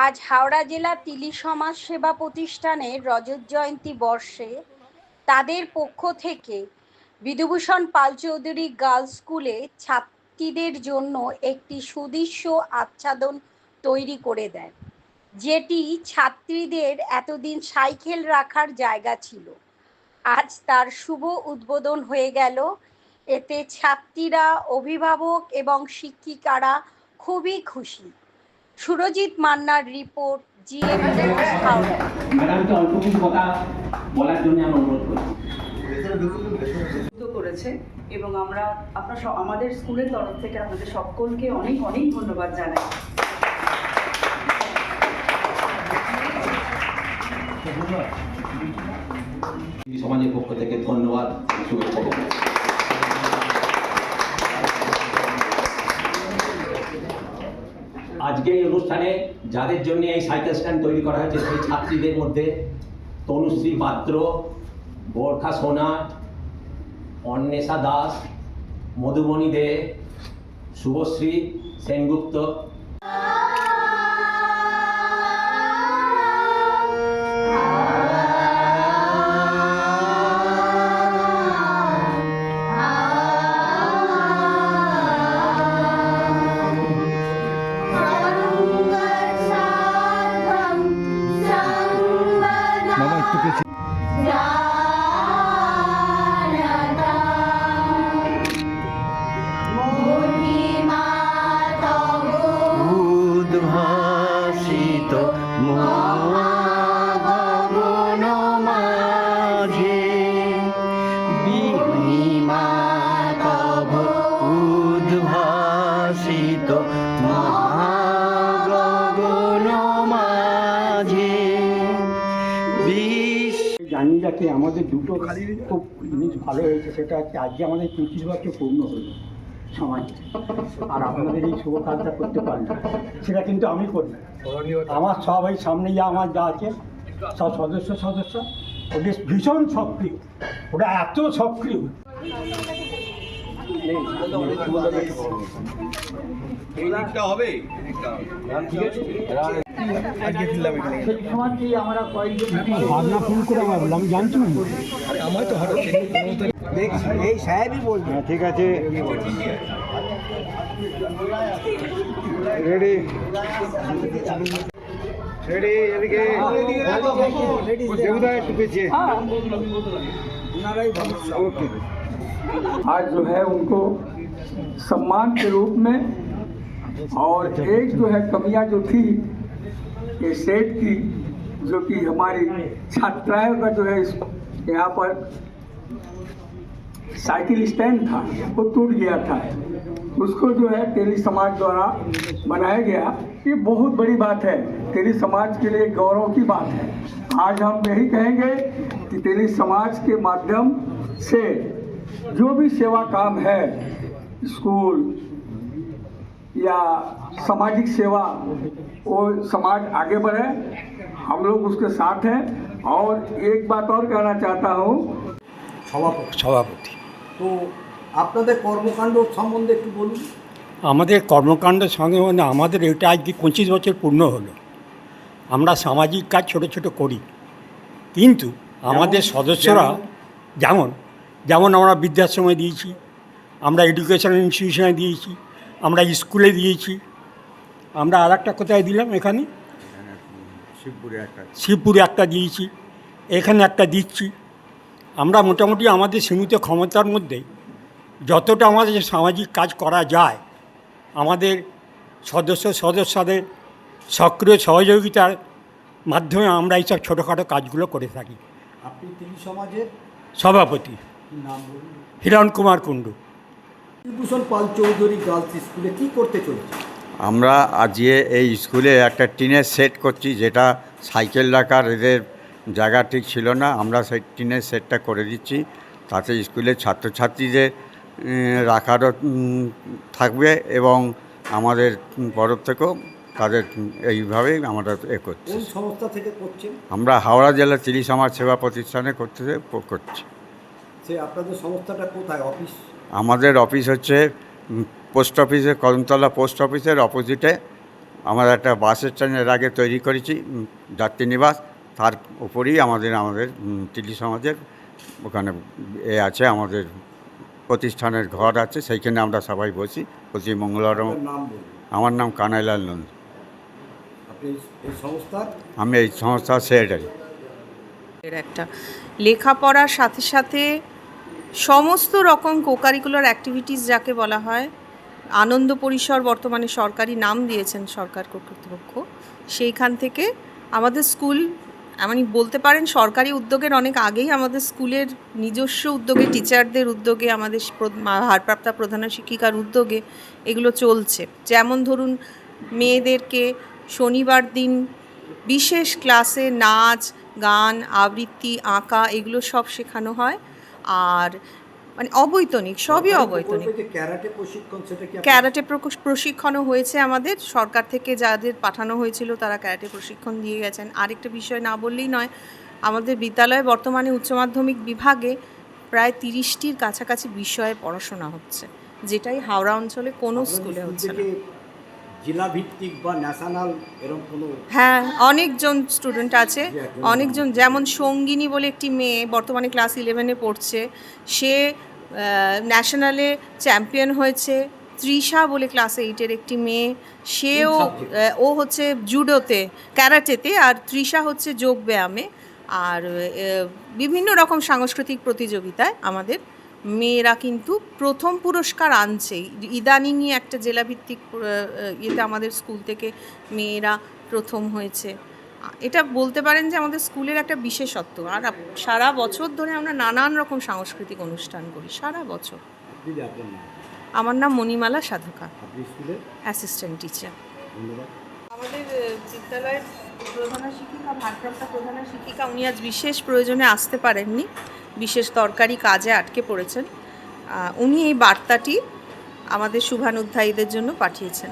আজ হাওড়া জেলা তিলি সমাজ সেবা প্রতিষ্ঠানের রজত জয়ন্তী বর্ষে তাদের পক্ষ থেকে বিধুভূষণ পাল চৌধুরী গার্লস স্কুলে ছাত্রীদের জন্য একটি সুদৃশ্য আচ্ছাদন তৈরি করে দেন, যেটি ছাত্রীদের এতদিন সাইকেল রাখার জায়গা ছিল। আজ তার শুভ উদ্বোধন হয়ে গেল। এতে ছাত্রীরা, অভিভাবক এবং শিক্ষিকারা খুবই খুশি। সুরজিৎ মান্নার রিপোর্ট জিএম হাওড়া। ম্যাডামকে অল্প কিছু কথা বলার জন্য আমি অনুরোধ করছি করেছে এবং আমরা আপনার আমাদের স্কুলের তরফ থেকে আপনাদের সকলকে অনেক অনেক ধন্যবাদ জানাই। সমাজের পক্ষ থেকে ধন্যবাদ শুভেচ্ছা আজকে এই অনুষ্ঠানে যাদের জন্য এই সাইকেল স্ট্যান্ড তৈরি করা হয়েছে, সেই ছাত্রীদের মধ্যে তনুশ্রী পাত্র বরখা সোনা, অন্বেষা দাস মধুমণি দে, শুভশ্রী সেনগুপ্ত যাকে আমাদের দুটো খুব জিনিস ভালো হয়েছে, সেটা হচ্ছে আজকে আমাদের পঁচিশ বছর পূর্ণ হলো সমাজ। আর আপনাদের এই শুভ কাজটা করতে পারলাম সেটা কিন্তু আমি করি আমার সবাই সামনে যা, আমার যা আছে, সব সদস্য সদস্য ওদের ভীষণ সক্রিয়। ওরা এত সক্রিয়। সেই সমাজকে আমরা কয়েকজন ভাবনা ফোন করে আমার বললাম আমি জানছি না এই সাহেবই বলবে হ্যাঁ ঠিক আছে রেডি রেডি এদিকে দেবুদা একটু পেছিয়ে ওকে आज जो है उनको सम्मान के रूप में और एक जो है कमियां जो थी सेठ की, जो कि हमारी छात्राओं का जो है यहाँ पर साइकिल स्टैंड था, वो टूट गया था। उसको जो है तेली समाज द्वारा बनाया गया। ये बहुत बड़ी बात है, तेली समाज के लिए गौरव की बात है। आज हम यही कहेंगे कि तेली समाज के माध्यम से जो भी सेवा काम है, स्कूल या सामाजिक सेवा वो समाज आगे बढ़े हम लोग उसके साथ हैं और एक बात और कहना चाहता हूँ সভাপতি সভাপতি তো আপনাদের কর্মকাণ্ড সম্বন্ধে একটু বলুন আমাদের কর্মকাণ্ডের সঙ্গে মানে আমাদের এটা আজকে পঁচিশ বছর পূর্ণ হলো আমরা সামাজিক কাজ ছোট ছোট করি কিন্তু আমাদের সদস্যরা যেমন যেমন আমরা বৃদ্ধাশ্রমে দিয়েছি আমরা এডুকেশনাল ইনস্টিটিউশনে দিয়েছি আমরা স্কুলে দিয়েছি আমরা আর একটা কোথায় দিলাম? এখানে? শিবপুরে একটা দিয়েছি। এখানে একটা দিচ্ছি। আমরা মোটামুটি আমাদের সীমিত ক্ষমতার মধ্যে যতটা আমাদের সামাজিক কাজ করা যায় আমাদের সদস্য সদস্যদের সক্রিয় সহযোগিতার মাধ্যমে আমরা এইসব ছোটোখাটো কাজগুলো করে থাকি। আপনি তিনি সমাজের? সভাপতি। নাম হিরণ কুমার কুণ্ডু। বিভূষণ পাল চৌধুরী গার্লস স্কুলে কি করতে চলেছে? আমরা আজকে এই স্কুলে একটা টিনের সেট করছি যেটা সাইকেল রাখার এদের জায়গা ঠিক ছিল না। আমরা সেই টিনের সেটটা করে দিচ্ছি। তাতে স্কুলের ছাত্রছাত্রীদের রাখারও থাকবে এবং আমাদের তরফ থেকেও তাদের এইভাবেই আমরা এ করছি। সংস্থা থেকে করছেন? আমরা হাওড়া জেলা চিলি সমাজ সেবা প্রতিষ্ঠানে করতে করছি। সে আপনাদের সংস্থাটা কোথায়? অফিস? আমাদের অফিস হচ্ছে পোস্ট অফিসে কদমতলা পোস্ট অফিসের অপোজিটে আমরা একটা বাস স্ট্যান্ডের আগে তৈরি করেছি উম, যাত্রী নিবাস। তার উপরেই আমাদের আমাদের তিলি সমাজের ওখানে এ আছে আমাদের প্রতিষ্ঠানের ঘর আছে সেইখানে আমরা সবাই বসি। প্রতি মঙ্গলবার আমার নাম কানাইলাল নন্দ। আমি এই সংস্থার সেক্রেটারি এর একটা লেখাপড়ার সাথে সাথে সমস্ত রকম কোকারিকুলার অ্যাক্টিভিটিস যাকে বলা হয় আনন্দ পরিসর বর্তমানে সরকারি নাম দিয়েছেন সরকার কর্তৃপক্ষ। সেইখান থেকে আমাদের স্কুল এমনই বলতে পারেন সরকারি উদ্যোগের অনেক আগেই আমাদের স্কুলের নিজস্ব উদ্যোগে, টিচারদের উদ্যোগে, আমাদের প্র- মা- প্রধান শিক্ষিকার উদ্যোগে এগুলো চলছে। যেমন ধরুন মেয়েদেরকে শনিবার দিন বিশেষ ক্লাসে নাচ, গান, আবৃত্তি, আঁকা এগুলো সব শেখানো হয়। আর মানে অবৈতনিক সবই অবৈতনিক। ক্যারাটে প্রশিক্ষণও হয়েছে আমাদের। সরকার থেকে যাদের পাঠানো হয়েছিল তারা ক্যারাটে প্রশিক্ষণ দিয়ে গেছেন। আরেকটা বিষয় না বললেই নয় আমাদের বিদ্যালয়ে বর্তমানে উচ্চ মাধ্যমিক বিভাগে প্রায় তিরিশটির কাছাকাছি বিষয়ে পড়াশোনা হচ্ছে যেটাই হাওড়া অঞ্চলে কোনো স্কুলে হচ্ছে না। থেকে জেলা ভিত্তিক বা ন্যাশনাল এরকম কোনো হ্যাঁ অনেকজন স্টুডেন্ট আছে। অনেকজন যেমন সঙ্গিনী বলে একটি মেয়ে বর্তমানে ক্লাস ইলেভেনে পড়ছে সে ন্যাশনালে চ্যাম্পিয়ন হয়েছে। তৃষা বলে ক্লাস এইটের একটি মেয়ে সেও ও হচ্ছে জুডোতে ক্যারাটেতে আর তৃষা হচ্ছে যোগ ব্যায়ামে। আর বিভিন্ন রকম সাংস্কৃতিক প্রতিযোগিতায় আমাদের মেয়েরা কিন্তু প্রথম পুরস্কার আনছেই। ইদানিংই একটা জেলাভিত্তিক ইয়েতে আমাদের স্কুল থেকে মেয়েরা প্রথম হয়েছে। এটা বলতে পারেন যে আমাদের স্কুলের একটা বিশেষত্ব। আর সারা বছর ধরে আমরা নানান রকম সাংস্কৃতিক অনুষ্ঠান করি সারা বছর। আমার নাম মণিমালা সাধুকা অ্যাসিস্ট্যান্ট টিচার। আমাদের বিদ্যালয়ের প্রধানা শিক্ষিকা, ভারপ্রাপ্ত প্রধানা শিক্ষিকা, উনি আজ বিশেষ প্রয়োজনে আসতে পারেননি, বিশেষ দরকারি কাজে আটকে পড়েছেন। উনি এই বার্তাটি আমাদের শুভানুধ্যায়ীদের জন্য পাঠিয়েছেন।